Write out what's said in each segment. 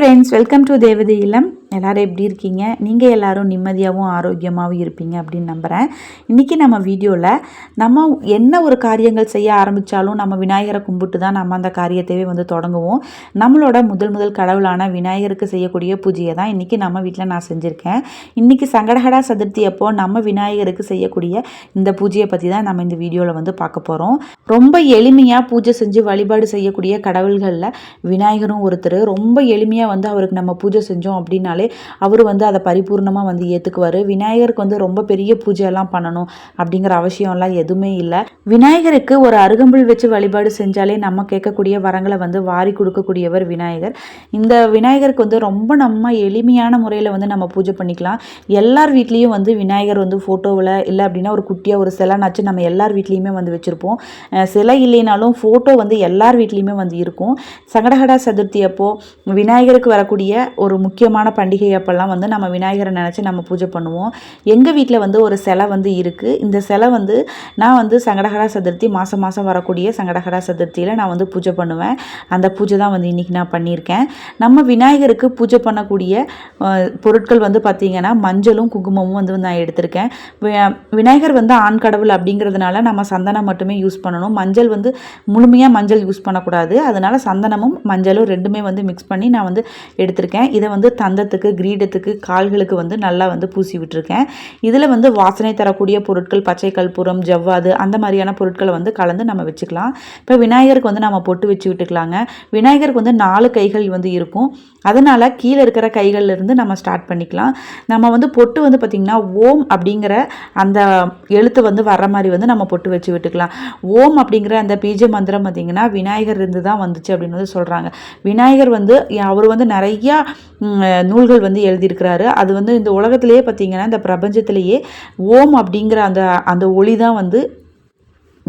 Friends welcome to தேவதை இல்லம் எல்லோரும் எப்படி இருக்கீங்க? நீங்கள் எல்லோரும் நிம்மதியாகவும் ஆரோக்கியமாகவும் இருப்பீங்க அப்படின்னு நம்புகிறேன் இன்றைக்கி நம்ம வீடியோவில் நம்ம என்ன ஒரு காரியங்கள் செய்ய ஆரம்பித்தாலும் நம்ம விநாயகரை கும்பிட்டு தான் நம்ம அந்த காரியத்தையே வந்து தொடங்குவோம். நம்மளோட முதல் முதல் கடவுளான விநாயகருக்கு செய்யக்கூடிய பூஜையை தான் இன்றைக்கி நம்ம வீட்டில் நான் செஞ்சுருக்கேன். இன்றைக்கி சங்கடகடா சதுர்த்தி அப்போது நம்ம விநாயகருக்கு செய்யக்கூடிய இந்த பூஜையை பற்றி தான் நம்ம இந்த வீடியோவில் வந்து பார்க்க போகிறோம் ரொம்ப எளிமையாக பூஜை செஞ்சு வழிபாடு செய்யக்கூடிய கடவுள்களில் விநாயகரும் ஒருத்தர். ரொம்ப எளிமையாக வந்து அவருக்கு நம்ம பூஜை செஞ்சோம் அப்படின்னாலே அவர் வந்து அதை பரிபூர்ணமாக வந்து ஏற்றுக்குவார் விநாயகருக்கு வந்து ரொம்ப பெரிய பூஜையெல்லாம் பண்ணணும் அப்படிங்கிற அவசியம்லாம் எதுவுமே இல்லை. விநாயகருக்கு ஒரு அருகம்புல் வச்சு வழிபாடு செஞ்சாலே நம்ம கேட்கக்கூடிய வரங்களை வந்து வாரி கொடுக்கக்கூடியவர் விநாயகர். இந்த விநாயகருக்கு வந்து ரொம்ப நம்ம எளிமையான முறையில் வந்து நம்ம பூஜை பண்ணிக்கலாம். எல்லார் வீட்லேயும் வந்து விநாயகர் வந்து ஃபோட்டோவில் இல்லை அப்படின்னா ஒரு குட்டியாக ஒரு சிலைனாச்சு நம்ம எல்லார் வீட்லேயுமே வந்து வச்சுருப்போம். சிலை இல்லைனாலும் ஃபோட்டோ வந்து எல்லார் வீட்லேயுமே வந்து இருக்கும். சங்கடகடா சதுர்த்தி அப்போ விநாயகருக்கு வரக்கூடிய ஒரு முக்கியமான பண்டிகை பண்டிகை அப்போல்லாம் வந்து நம்ம விநாயகரை நினச்சி நம்ம பூஜை பண்ணுவோம். எங்கள் வீட்டில் வந்து ஒரு சிலை வந்து இருக்குது இந்த சிலை வந்து நான் வந்து சங்கடகரா சதுர்த்தி மாதம் மாதம் வரக்கூடிய சங்கடகரா சதுர்த்தியில் நான் வந்து பூஜை பண்ணுவேன். அந்த பூஜை தான் வந்து இன்றைக்கி நான் பண்ணியிருக்கேன். நம்ம விநாயகருக்கு பூஜை பண்ணக்கூடிய பொருட்கள் வந்து பார்த்திங்கன்னா மஞ்சளும் குங்குமமும் வந்து நான் எடுத்திருக்கேன். விநாயகர் வந்து ஆண் கடவுள் அப்படிங்கிறதுனால நம்ம சந்தனம் மட்டுமே யூஸ் பண்ணணும். மஞ்சள் வந்து முழுமையாக மஞ்சள் யூஸ் பண்ணக்கூடாது. அதனால் சந்தனமும் மஞ்சளும் ரெண்டுமே வந்து மிக்ஸ் பண்ணி நான் வந்து எடுத்திருக்கேன். இதை வந்து தந்தத்துக்கு கிரீடத்துக்கு கால்களுக்கு வந்து நல்லா வந்து பூசி விட்டுருக்கேன். இதில் வந்து வாசனை தரக்கூடிய பொருட்கள் பச்சை கற்பூரம் ஜவ்வாது அந்த மாதிரியான பொருட்களை வந்து கலந்து நம்ம வச்சுக்கலாம். இப்போ விநாயகருக்கு வந்து நம்ம பொட்டு வச்சு விட்டுக்கலாங்க. விநாயகருக்கு வந்து நாலு கைகள் வந்து இருக்கும். அதனால் கீழே இருக்கிற கைகள்லேருந்து நம்ம ஸ்டார்ட் பண்ணிக்கலாம். நம்ம வந்து பொட்டு வந்து பார்த்திங்கன்னா ஓம் அப்படிங்கிற அந்த எழுத்து வந்து வர்ற மாதிரி வந்து நம்ம பொட்டு வச்சு விட்டுக்கலாம். ஓம் அப்படிங்கிற அந்த பீஜ மந்திரம் பார்த்திங்கன்னா விநாயகர் இருந்து தான் வந்துச்சு அப்படின்னு வந்து சொல்கிறாங்க விநாயகர் வந்து அவர் வந்து நிறையா நூல்கள் நூல்கள் வந்து எழுதியிருக்கிறாரு. அது வந்து இந்த உலகத்திலேயே பார்த்திங்கன்னா இந்த பிரபஞ்சத்திலேயே ஓம் அப்படிங்கிற அந்த அந்த ஒளி தான் வந்து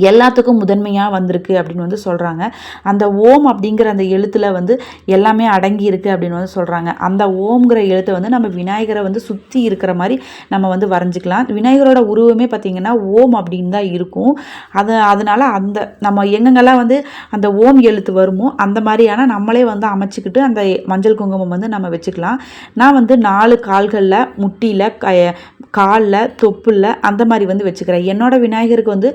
எல்லாத்துக்கும் முதன்மையாக வந்திருக்கு அப்படின்னு வந்து சொல்கிறாங்க அந்த ஓம் அப்படிங்கிற அந்த எழுத்தில் வந்து எல்லாமே அடங்கி இருக்குது அப்படின்னு வந்து சொல்கிறாங்க அந்த ஓம்ங்கிற எழுத்தை வந்து நம்ம விநாயகரை வந்து சுற்றி இருக்கிற மாதிரி நம்ம வந்து வரைஞ்சிக்கலாம். விநாயகரோட உருவமே பார்த்திங்கன்னா ஓம் அப்படின்னு தான் இருக்கும். அது அதனால் அந்த நம்ம எங்கெங்கெல்லாம் வந்து அந்த ஓம் எழுத்து வருமோ அந்த மாதிரியான நம்மளே வந்து அமைச்சிக்கிட்டு அந்த மஞ்சள் குங்குமம் வந்து நம்ம வச்சுக்கலாம். நான் வந்து நாலு கால்களில் முட்டியில் க காலில் தொப்புல அந்த மாதிரி வந்து வச்சுக்கிறேன். என்னோட விநாயகருக்கு வந்து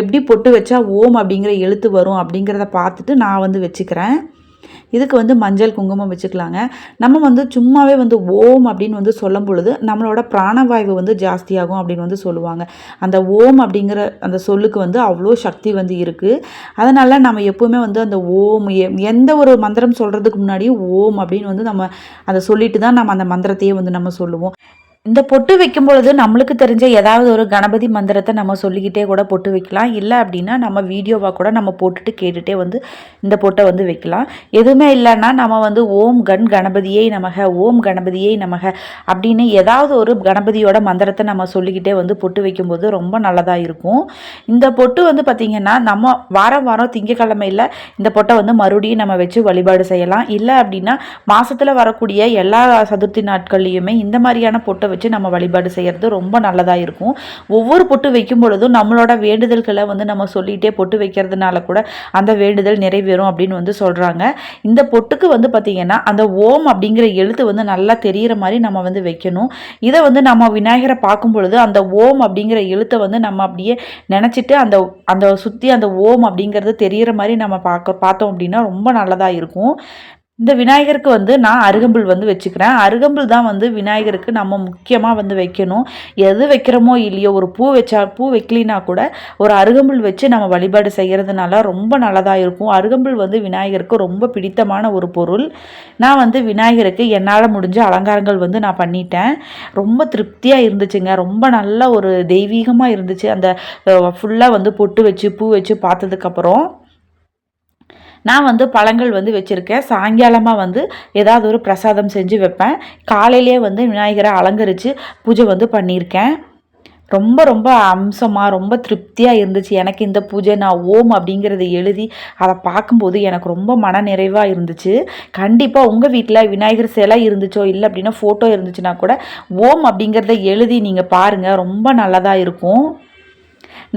எப்படி பொட்டு வச்சா ஓம் அப்படிங்கிற எழுத்து வரும் அப்படிங்கிறத பார்த்துட்டு நான் வந்து வச்சுக்கிறேன். இதுக்கு வந்து மஞ்சள் குங்குமம் வச்சுக்கலாங்க. நம்ம வந்து சும்மாவே வந்து ஓம் அப்படின்னு வந்து சொல்லும் பொழுது நம்மளோட பிராணவாயு வந்து ஜாஸ்தியாகும் அப்படின்னு வந்து சொல்லுவாங்க. அந்த ஓம் அப்படிங்கிற அந்த சொல்லுக்கு வந்து அவ்வளோ சக்தி வந்து இருக்குது அதனால் நம்ம எப்போவுமே வந்து அந்த ஓம் எந்த ஒரு மந்திரம் சொல்கிறதுக்கு முன்னாடியும் ஓம் அப்படின்னு வந்து நம்ம அதை சொல்லிட்டு தான் நம்ம அந்த மந்திரத்தையே வந்து நம்ம சொல்லுவோம். இந்த பொட்டு வைக்கும் பொழுது நம்மளுக்கு தெரிஞ்ச ஏதாவது ஒரு கணபதி மந்திரத்தை நம்ம சொல்லிக்கிட்டே கூட பொட்டு வைக்கலாம். இல்லை அப்படின்னா நம்ம வீடியோவாக கூட நம்ம போட்டுட்டு கேட்டுகிட்டே வந்து இந்த பொட்டை வந்து வைக்கலாம். எதுவுமே இல்லைன்னா நம்ம வந்து ஓம் கண் கணபதியை நமக ஓம் கணபதியை நமக அப்படின்னு ஏதாவது ஒரு கணபதியோட மந்திரத்தை நம்ம சொல்லிக்கிட்டே வந்து பொட்டு வைக்கும்போது ரொம்ப நல்லதாக இருக்கும். இந்த பொட்டு வந்து பார்த்திங்கன்னா நம்ம வாரம் வாரம் திங்கக்கிழமையில் இந்த பொட்டை வந்து மறுபடியும் நம்ம வச்சு வழிபாடு செய்யலாம். இல்லை அப்படின்னா மாதத்தில் வரக்கூடிய எல்லா சதுர்த்தி நாட்கள்லேயுமே இந்த மாதிரியான பொட்டை வச்சு நம்ம வழிபாடு செய்கிறது ரொம்ப நல்லதாக இருக்கும். ஒவ்வொரு பொட்டு வைக்கும் பொழுதும் நம்மளோட வேண்டுதல்களை வந்து நம்ம சொல்லிகிட்டே பொட்டு வைக்கிறதுனால கூட அந்த வேண்டுதல் நிறைவேறும் அப்படின்னு வந்து சொல்கிறாங்க இந்த பொட்டுக்கு வந்து பார்த்திங்கன்னா அந்த ஓம் அப்படிங்கிற எழுத்து வந்து நல்லா தெரிகிற மாதிரி நம்ம வந்து வைக்கணும். இதை வந்து நம்ம விநாயகரை பார்க்கும் பொழுது அந்த ஓம் அப்படிங்கிற எழுத்தை வந்து நம்ம அப்படியே நினச்சிட்டு அந்த அந்த சுற்றி அந்த ஓம் அப்படிங்கிறது தெரியிற மாதிரி நம்ம பார்க்க பார்த்தோம் அப்படின்னா ரொம்ப நல்லதாக இருக்கும். இந்த விநாயகருக்கு வந்து நான் அருகம்புல் வந்து வச்சுக்கிறேன். அருகம்புல் தான் வந்து விநாயகருக்கு நம்ம முக்கியமாக வந்து வைக்கணும். எது வைக்கிறோமோ இல்லையோ ஒரு பூ வச்சா பூ வைக்கலினா கூட ஒரு அருகம்புல் வச்சு நம்ம வழிபாடு செய்கிறதுனால ரொம்ப நல்லதாக இருக்கும். அருகம்புல் வந்து விநாயகருக்கு ரொம்ப பிடித்தமான ஒரு பொருள். நான் வந்து விநாயகருக்கு என்னால் முடிஞ்ச அலங்காரங்கள் வந்து நான் பண்ணிட்டேன். ரொம்ப திருப்தியாக இருந்துச்சுங்க. ரொம்ப நல்ல ஒரு தெய்வீகமாக இருந்துச்சு. அந்த ஃபுல்லாக வந்து பொட்டு வச்சு பூ வச்சு பார்த்ததுக்கப்புறம். நான் வந்து பழங்கள் வந்து வச்சுருக்கேன். சாயங்காலமாக வந்து ஏதாவது ஒரு பிரசாதம் செஞ்சு வைப்பேன். காலையிலேயே வந்து விநாயகரை அலங்கரித்து பூஜை வந்து பண்ணியிருக்கேன். ரொம்ப ரொம்ப அம்சமாக ரொம்ப திருப்தியாக இருந்துச்சு. எனக்கு இந்த பூஜை நான் ஓம் அப்படிங்கிறத எழுதி அதை பார்க்கும்போது எனக்கு ரொம்ப மன நிறைவாக இருந்துச்சு. கண்டிப்பாக உங்கள் வீட்டில் விநாயகர் சிலை இருந்துச்சோ இல்லை அப்படின்னா ஃபோட்டோ இருந்துச்சுன்னா கூட ஓம் அப்படிங்கிறத எழுதி நீங்கள் பாருங்கள் ரொம்ப நல்லதாக இருக்கும்.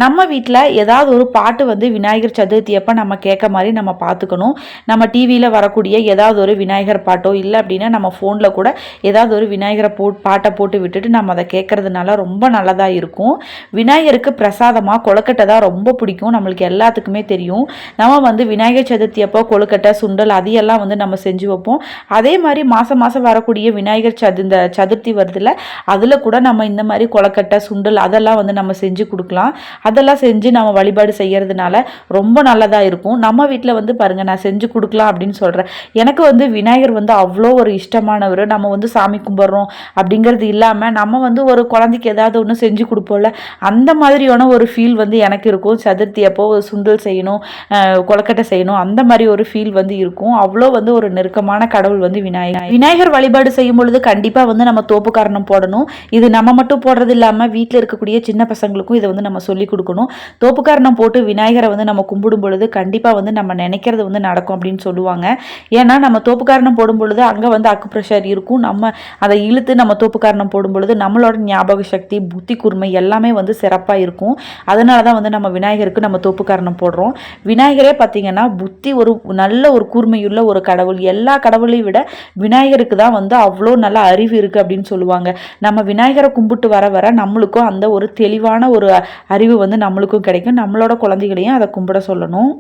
நம்ம வீட்டில் ஏதாவது ஒரு பாட்டு வந்து விநாயகர் சதுர்த்தி அப்போ நம்ம கேட்க மாதிரி நம்ம பார்த்துக்கணும். நம்ம டிவியில் வரக்கூடிய ஏதாவது ஒரு விநாயகர் பாட்டோ இல்லை அப்படின்னா நம்ம ஃபோனில் கூட ஏதாவது ஒரு விநாயகரை போ பாட்டை போட்டு விட்டுட்டு நம்ம அதை கேட்குறதுனால ரொம்ப நல்லதாக இருக்கும். விநாயகருக்கு பிரசாதமாக கொழுக்கட்டை தான் ரொம்ப பிடிக்கும். நம்மளுக்கு எல்லாத்துக்குமே தெரியும். நம்ம வந்து விநாயகர் சதுர்த்தி அப்போ கொழுக்கட்டை சுண்டல் அதையெல்லாம் வந்து நம்ம செஞ்சு வைப்போம். அதே மாதிரி மாதம் மாதம் வரக்கூடிய விநாயகர் சது இந்த சதுர்த்தி வருதுல அதில் கூட நம்ம இந்த மாதிரி கொழுக்கட்டை சுண்டல் அதெல்லாம் வந்து நம்ம செஞ்சு கொடுக்கலாம். அதெல்லாம் செஞ்சு நம்ம வழிபாடு செய்கிறதுனால ரொம்ப நல்லதாக இருக்கும். நம்ம வீட்டில் வந்து பாருங்கள் நான் செஞ்சு கொடுக்கலாம் அப்படின்னு சொல்கிறேன் எனக்கு வந்து விநாயகர் வந்து அவ்வளோ ஒரு இஷ்டமானவர். நம்ம வந்து சாமி கும்பிட்றோம் அப்படிங்கிறது இல்லாமல் நம்ம வந்து ஒரு குழந்தைக்கு ஏதாவது ஒன்று செஞ்சு கொடுப்போம்ல அந்த மாதிரியான ஒரு ஃபீல் வந்து எனக்கு இருக்கும். சதுர்த்தி அப்போ ஒரு சுண்டல் செய்யணும் கொலக்கட்டை செய்யணும் அந்த மாதிரி ஒரு ஃபீல் வந்து இருக்கும். அவ்வளோ வந்து ஒரு நெருக்கமான கடவுள் வந்து விநாயகர். விநாயகர் வழிபாடு செய்யும் பொழுது கண்டிப்பாக வந்து நம்ம தோப்பு காரணம் போடணும். இது நம்ம மட்டும் போடுறது இல்லாமல் வீட்டில் இருக்கக்கூடிய சின்ன பசங்களுக்கும் இதை வந்து நம்ம சொல்லி கொடுக்கணும். தோப்புக்காரணம் போட்டு விநாயகரை வந்து நம்ம கும்பிடும் பொழுது கண்டிப்பாக வந்து நம்ம நினைக்கிறது வந்து நடக்கும் அப்படின்னு சொல்லுவாங்க. ஏன்னா நம்ம தோப்புக்காரணம் போடும் பொழுது அங்கே வந்து அக்கு ப்ரெஷர் இருக்கும். நம்ம அதை இழுத்து நம்ம தோப்புக்காரணம் போடும் பொழுது நம்மளோட ஞாபக சக்தி புத்தி கூர்மை எல்லாமே வந்து சிறப்பாக இருக்கும். அதனால தான் வந்து நம்ம விநாயகருக்கு நம்ம தோப்புக்காரணம் போடுறோம். விநாயகரே பார்த்தீங்கன்னா புத்தி ஒரு நல்ல ஒரு கூர்மையுள்ள ஒரு கடவுள். எல்லா கடவுளையும் விட விநாயகருக்கு தான் வந்து அவ்வளோ நல்ல அறிவு இருக்குது அப்படின்னு சொல்லுவாங்க. நம்ம விநாயகரை கும்பிட்டு வர வர நம்மளுக்கும் அந்த ஒரு தெளிவான ஒரு அறிவு வந்து நம்மளுக்கும் கிடைக்கும். நம்மளோட குழந்தைகளையும் அதை கும்பிட சொல்லணும்.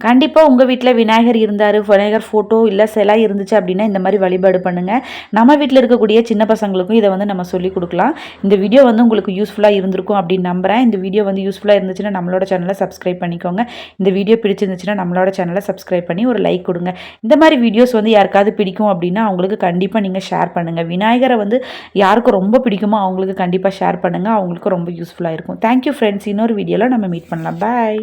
கண்டிப்பாக உங்கள் வீட்டில் விநாயகர் இருந்தார் விநாயகர் ஃபோட்டோ இல்லை சிலை இருந்துச்சு அப்படின்னா இந்த மாதிரி வழிபாடு பண்ணுங்கள் நம்ம வீட்டில் இருக்கக்கூடிய சின்ன பசங்களுக்கும் இதை வந்து நம்ம சொல்லிக் கொடுக்கலாம். இந்த வீடியோ வந்து உங்களுக்கு யூஸ்ஃபுல்லாக இருந்திருக்கும் அப்படின்னு நம்புகிறேன் இந்த வீடியோ வந்து யூஸ்ஃபுல்லாக இருந்துச்சுன்னா நம்மளோட சேனலை சப்ஸ்கிரைப் பண்ணிக்கோங்க. இந்த வீடியோ பிடிச்சிருந்துச்சுன்னா நம்மளோட சேனலை சப்ஸ்கிரைப் பண்ணி ஒரு லைக் கொடுங்க. இந்த மாதிரி வீடியோஸ் வந்து யாருக்காவது பிடிக்கும் அப்படின்னா அவங்களுக்கு கண்டிப்பாக நீங்கள் ஷேர் பண்ணுங்கள் விநாயகரை வந்து யாருக்கு ரொம்ப பிடிக்குமோ அவங்களுக்கு கண்டிப்பாக ஷேர் பண்ணுங்கள் அவங்களுக்கு ரொம்ப யூஸ்ஃபுல்லாக இருக்கும். தேங்க்யூ ஃப்ரெண்ட்ஸ் இன்னொரு வீடியோவில் நம்ம மீட் பண்ணலாம். பாய்